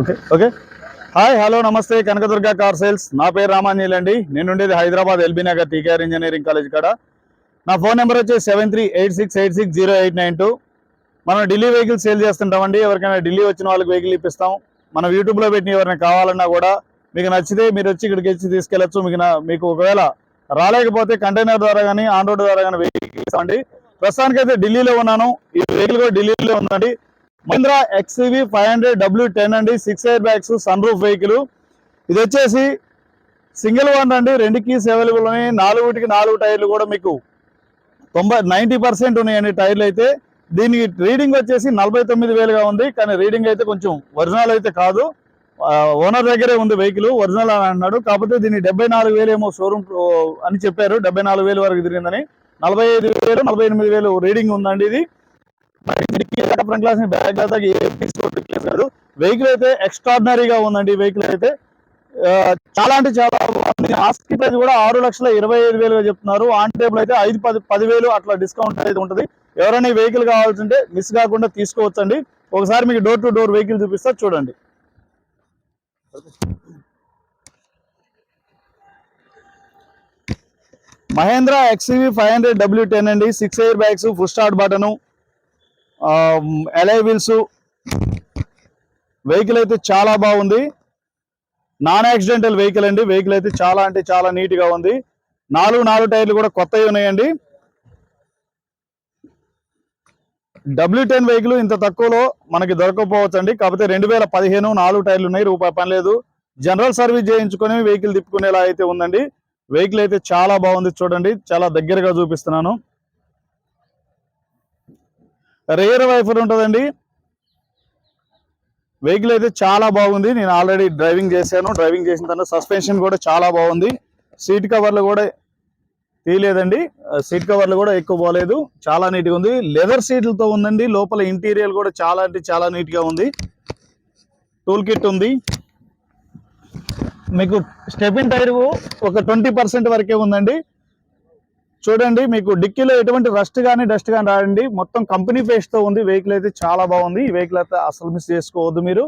Okay okay. Hi hello నమస్తే. Kanakadurga car sales. నా పేరు రామాంజీల్ అండి. నేను ఉండేది Hyderabad LB Nagar TKR engineering college కాడ. నా ఫోన్ నెంబర్ వచ్చేసి seven three eight six eight six zero eight nine two. మనం ఢిల్లీ వెహికల్ సేల్ చేస్తుంటామండి. ఎవరికైనా ఢిల్లీ వచ్చిన వాళ్ళకి వెహికల్ ఇప్పిస్తాం. మనం యూట్యూబ్లో పెట్టిన ఎవరైనా కావాలన్నా కూడా మీకు నచ్చితే మీరు వచ్చి ఇక్కడికి వచ్చి తీసుకెళ్ళొచ్చు మీకు మీకు ఒకవేళ రాలేకపోతే కంటైనర్ ద్వారా కానీ ఆన్ రోడ్ ద్వారా కానీ వెహికల్స్ ప్రస్తుతానికి ప్రస్తుతానికైతే ఢిల్లీలో ఉన్నాను. ఈ వెహికల్ కూడా ఢిల్లీలో ఉందండి. Mahindra XV five hundred W ten అండి. Six air bags sun roof vehicle ఇది వచ్చేసి సింగిల్ వన్ అండి. రెండు కీస్ అవైలబుల్ ఉన్నాయి. నాలుగుటికి నాలుగు టైర్లు కూడా మీకు తొంభై నైంటీ పర్సెంట్ ఉన్నాయండి టైర్లు అయితే. దీనికి రీడింగ్ వచ్చేసి నలభై తొమ్మిది వేలుగా ఉంది. కానీ రీడింగ్ అయితే కొంచెం ఒరిజినల్ అయితే కాదు. ఓనర్ దగ్గరే ఉంది వెహికల్ ఒరిజినల్ అని అన్నాడు. కాకపోతే దీన్ని డెబ్బై నాలుగు వేలు ఏమో షోరూమ్ అని చెప్పారు. డెబ్బై నాలుగు వేలు వరకు తిరిగిందని. నలభై ఐదు వేలు నలభై ఎనిమిది వేలు రీడింగ్ ఉందండి ఇది. ఫ్రంట్ క్లాస్ బ్యాక్ దాకా కాదు వెహికల్ అయితే ఎక్స్ట్రాడినరీగా ఉందండి వెహికల్ అయితే. చాలా అంటే చాలా ఆస్తి ఆస్కి ప్రైస్ కూడా ఆరు లక్షల ఇరవై ఐదు వేలుగా చెప్తున్నారు. ఆన్ టేబుల్ అయితే ఐదు పది పదివేలు అట్లా డిస్కౌంట్ అయితే ఉంటుంది. ఎవరైనా వెహికల్ వెహికల్ కావాల్సింటే మిస్ కాకుండా తీసుకోవచ్చండి. ఒకసారి మీకు డోర్ టు డోర్ వెహికల్ చూపిస్తా చూడండి. Mahindra XV five hundred W ten అండి. Six air bags full start button alloy wheels vehicle అయితే చాలా బాగుంది. నాన్ యాక్సిడెంటల్ వెహికల్ అండి. వెహికల్ అయితే చాలా అంటే చాలా నీట్గా ఉంది. నాలుగు నాలుగు టైర్లు కూడా కొత్తవి ఉన్నాయండి. డబ్ల్యూ టెన్ వెహికల్ ఇంత తక్కువలో మనకి దొరకకపోవచ్చు అండి కాకపోతే రెండు వేల పదిహేను నాలుగు టైర్లు ఉన్నాయి రూపాయి పని లేదు. జనరల్ సర్వీస్ చేయించుకొని వెహికల్ తిప్పుకునేలా అయితే ఉందండి. వెహికల్ అయితే చాలా బాగుంది చూడండి. చాలా దగ్గరగా చూపిస్తున్నాను. రేర్ వైఫర్ ఉంటుందండి. వెహికల్ అయితే చాలా బాగుంది. నేను ఆల్రెడీ డ్రైవింగ్ చేశాను. డ్రైవింగ్ చేసిన తర్వాత సస్పెన్షన్ కూడా చాలా బాగుంది. సీట్ కవర్లు కూడా తీయలేదండి. సీట్ కవర్లు కూడా ఎక్కువ పోలేదు. చాలా నీట్గా ఉంది. లెదర్ సీట్లతో ఉందండి. లోపల ఇంటీరియర్ కూడా చాలా అంటే చాలా నీట్గా ఉంది. టూల్ కిట్ ఉంది. మీకు స్టెపిన్ టైర్ ఒక ట్వంటీ పర్సెంట్ వరకే ఉందండి. చూడండి మీకు డిక్కీలో ఎటువంటి రస్ట్ కానీ డస్ట్ కానీ రాడండి మొత్తం కంపెనీ ఫేస్తో ఉంది. వెహికల్ అయితే చాలా బాగుంది. ఈ వెహికల్ అయితే అసలు మిస్ చేసుకోవద్దు మీరు.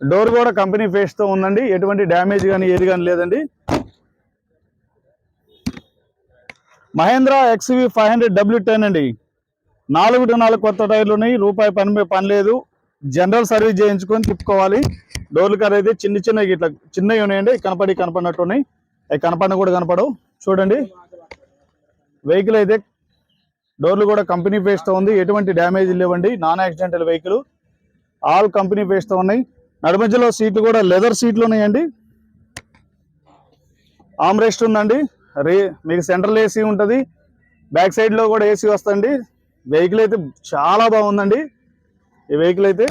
డోర్ కూడా కంపెనీ ఫేస్తో తో ఉందండి. ఎటువంటి డ్యామేజ్ కానీ ఏది కానీ లేదండి. Mahindra XV five hundred W ten అండి. నాలుగు టు నాలుగు కొత్త టైర్లు ఉన్నాయి. రూపాయి పని పని లేదు. జనరల్ సర్వీస్ చేయించుకొని తిప్పుకోవాలి. డోర్లు కర్ అయితే చిన్న చిన్న ఇట్లా చిన్నవి ఉన్నాయండి. కనపడి కనపడినట్టు ఉన్నాయి. అవి కనపడిన కూడా కనపడవు. చూడండి. వెహికల్ అయితే డోర్లు కూడా కంపెనీ తో ఉంది. ఎటువంటి డ్యామేజ్ లేవండి. Non accidental vehicle all company తో ఉన్నాయి. నడుమధ్యలో సీట్లు కూడా లెదర్ సీట్లు ఉన్నాయండి. ఆమ్ రెస్ట్ ఉందండి. రే మీకు సెంట్రల్ ఏసీ ఉంటుంది. బ్యాక్ సైడ్లో కూడా ఏసీ వస్తుంది. వెహికల్ అయితే చాలా బాగుందండి. ఈ వెహికల్ అయితే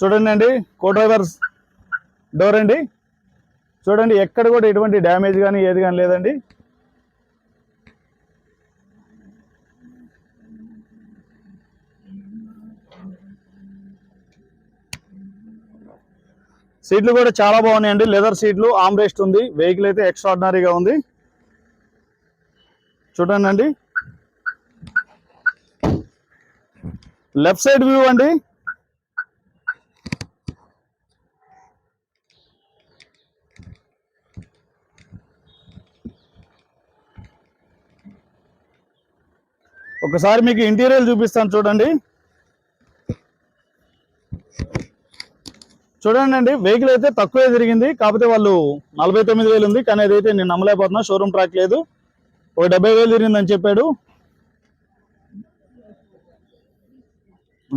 చూడండి అండి కో డోర్ అండి. చూడండి ఎక్కడ కూడా ఎటువంటి డ్యామేజ్ కానీ ఏది కానీ లేదండి. సీట్లు కూడా చాలా బాగున్నాయండి. లెదర్ సీట్లు ఆమ్ రెస్ట్ ఉంది. వెహికల్ అయితే ఎక్స్ట్రాడినరీగా ఉంది. చూడండి అండి. లెఫ్ట్ సైడ్ వ్యూ అండి. ఒకసారి మీకు ఇంటీరియర్ చూపిస్తాను చూడండి. చూడండి అండి వెహికల్ అయితే తక్కువే తిరిగింది. కాకపోతే వాళ్ళు నలభై తొమ్మిది వేలు ఉంది. కానీ అదైతే నేను నమ్మలేకపోతున్నా. షోరూమ్ ట్రాక్ లేదు. ఒక డెబ్బై వేలు తిరిగిందని చెప్పాడు.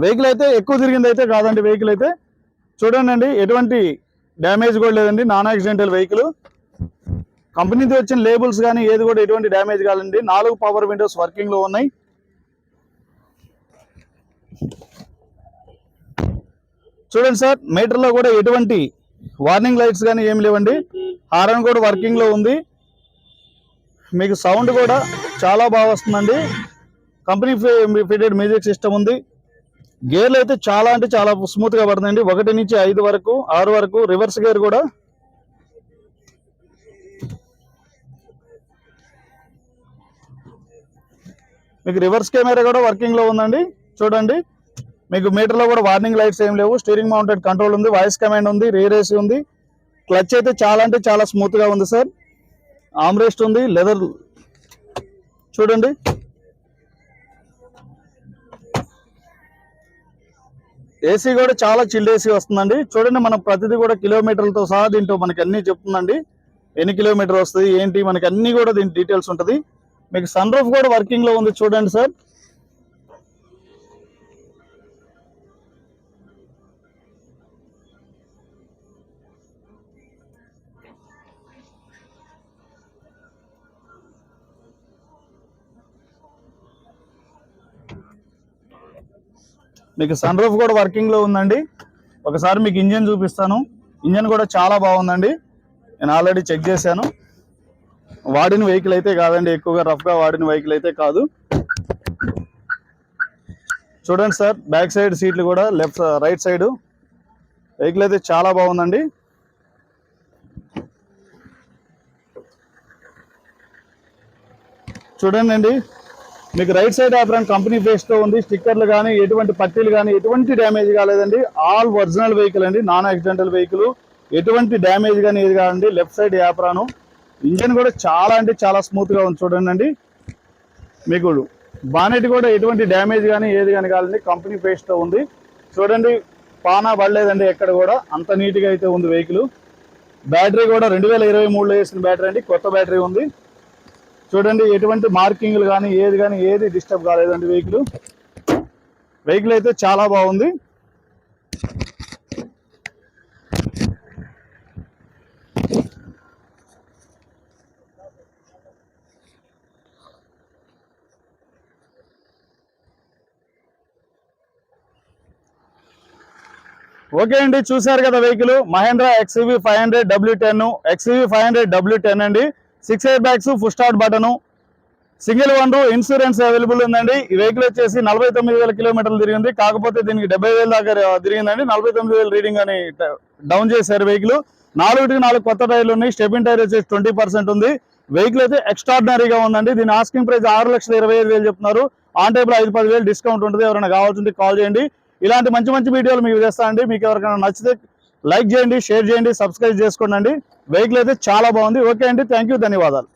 వెహికల్ అయితే ఎక్కువ తిరిగింది అయితే కాదండి వెహికల్ అయితే. చూడండి ఎటువంటి డ్యామేజ్ కూడా లేదండి. నాన్ యాక్సిడెంటల్ వెహికల్ కంపెనీతో వచ్చిన లేబుల్స్ కానీ ఏది కూడా ఎటువంటి డ్యామేజ్ కాదండి. నాలుగు పవర్ విండోస్ వర్కింగ్లో ఉన్నాయి. చూడండి సార్ మీటర్లో కూడా ఎటువంటి వార్నింగ్ లైట్స్ కానీ ఏమి లేవండి. హారన్ కూడా వర్కింగ్లో ఉంది. మీకు సౌండ్ కూడా చాలా బాగా వస్తుందండి. కంపెనీ ఫిటెడ్ మ్యూజిక్ సిస్టమ్ ఉంది. గేర్లు అయితే చాలా అంటే చాలా స్మూత్గా పడుతుందండి ఒకటి నుంచి ఐదు వరకు ఆరు వరకు రివర్స్ గేర్ కూడా. మీకు రివర్స్ కెమెరా కూడా వర్కింగ్లో ఉందండి. చూడండి. మీకు మీటర్లో కూడా వార్నింగ్ లైట్స్ ఏం లేవు. స్టీరింగ్ మౌంటెడ్ కంట్రోల్ ఉంది వాయిస్ కమాండ్ ఉంది రీర్ ఏసీ ఉంది. క్లచ్ అయితే చాలా అంటే చాలా స్మూత్గా ఉంది సార్ ఆమ్రెస్ట్ ఉంది లెదర్ చూడండి. ఏసీ కూడా చాలా చిల్డ్ ఏసీ వస్తుందండి. చూడండి మనం ప్రతిదీ కూడా కిలోమీటర్లతో సహా దీంట్లో మనకి అన్ని చెప్తుందండి. ఎన్ని కిలోమీటర్ వస్తుంది ఏంటి మనకి అన్నీ కూడా దీని డీటెయిల్స్ ఉంటుంది. మీకు సన్ రూఫ్ కూడా వర్కింగ్లో ఉంది చూడండి సార్ మీకు సన్ రూఫ్ కూడా వర్కింగ్లో ఉందండి. ఒకసారి మీకు ఇంజన్ చూపిస్తాను. ఇంజన్ కూడా చాలా బాగుందండి. నేను ఆల్రెడీ చెక్ చేశాను. వాడిన వెహికల్ అయితే కాదండి ఎక్కువగా రఫ్గా వాడిన వెహికల్ అయితే కాదు. చూడండి సార్ బ్యాక్ సైడ్ సీట్లు కూడా లెఫ్ట్ రైట్ సైడ్ వెహికల్ అయితే చాలా బాగుందండి. చూడండి అండి మీకు రైట్ సైడ్ ఆఫ్రాన్ కంపెనీ బేస్తో ఉంది. స్టిక్కర్లు కానీ ఎటువంటి పట్టీలు కానీ ఎటువంటి డ్యామేజ్ కాలేదండి. ఆల్ ఒరిజినల్ వెహికల్ అండి. నాన్ యాక్సిడెంటల్ వెహికల్ ఎటువంటి డ్యామేజ్ కానీ ఏది కాదండి. లెఫ్ట్ సైడ్ యాప్రాను ఇంజన్ కూడా చాలా అంటే చాలా స్మూత్గా ఉంది చూడండి అండి మీకు బానెట్ కూడా ఎటువంటి డ్యామేజ్ కానీ ఏది కానీ కాదండి. కంపెనీ పేస్ట్తో ఉంది. చూడండి పానా పడలేదండి ఎక్కడ కూడా. అంత నీట్గా అయితే ఉంది వెహికల్ బ్యాటరీ కూడా రెండు వేల ఇరవై మూడులో వేసిన బ్యాటరీ అండి. కొత్త బ్యాటరీ ఉంది. చూడండి ఎటువంటి మార్కింగ్లు కానీ ఏది కానీ ఏది డిస్టర్బ్ కాలేదండి వెహికల్ వెహికల్ అయితే చాలా బాగుంది. ఓకే అండి చూశారు కదా vehicle Mahindra XV five hundred W ten XV five hundred W ten అండి. Six air bags full start button single one insurance available ఉందండి. ఈ వెహికల్ వచ్చేసి నలభై తొమ్మిది వేల కిలోమీటర్లు తిరిగింది. కాకపోతే దీనికి డెబ్బై వేల దాకా తిరిగిందండి. నలభై తొమ్మిది వేల రీడింగ్ అని డౌన్ చేశారు వెహికల్. నాలుగుకి నాలుగు కొత్త టైర్లు ఉన్నాయి. స్టెబిన్ టైర్ వచ్చేసి ట్వంటీ పర్సెంట్ ఉంది. వెహికల్ అయితే ఎక్స్ట్రాడినరీగా ఉందండి. దీని ఆస్కింగ్ ప్రైస్ ఆరు లక్షల ఇరవై ఐదు వేలు చెప్తున్నారు. ఆన్ టైపులో ఐదు పది వేలు డిస్కౌంట్ ఉంటుంది. ఎవరైనా కావాల్సింటే కాల్ చేయండి. ఇలాంటి మంచి మంచి వీడియోలు మీకు చేస్తానండి మీకు ఎవరికైనా నచ్చితే లైక్ చేయండి షేర్ చేయండి సబ్స్క్రైబ్ చేసుకోండి. వెహికల్ అయితే చాలా బాగుంది. ఓకే అండి. థ్యాంక్ యూ ధన్యవాదాలు.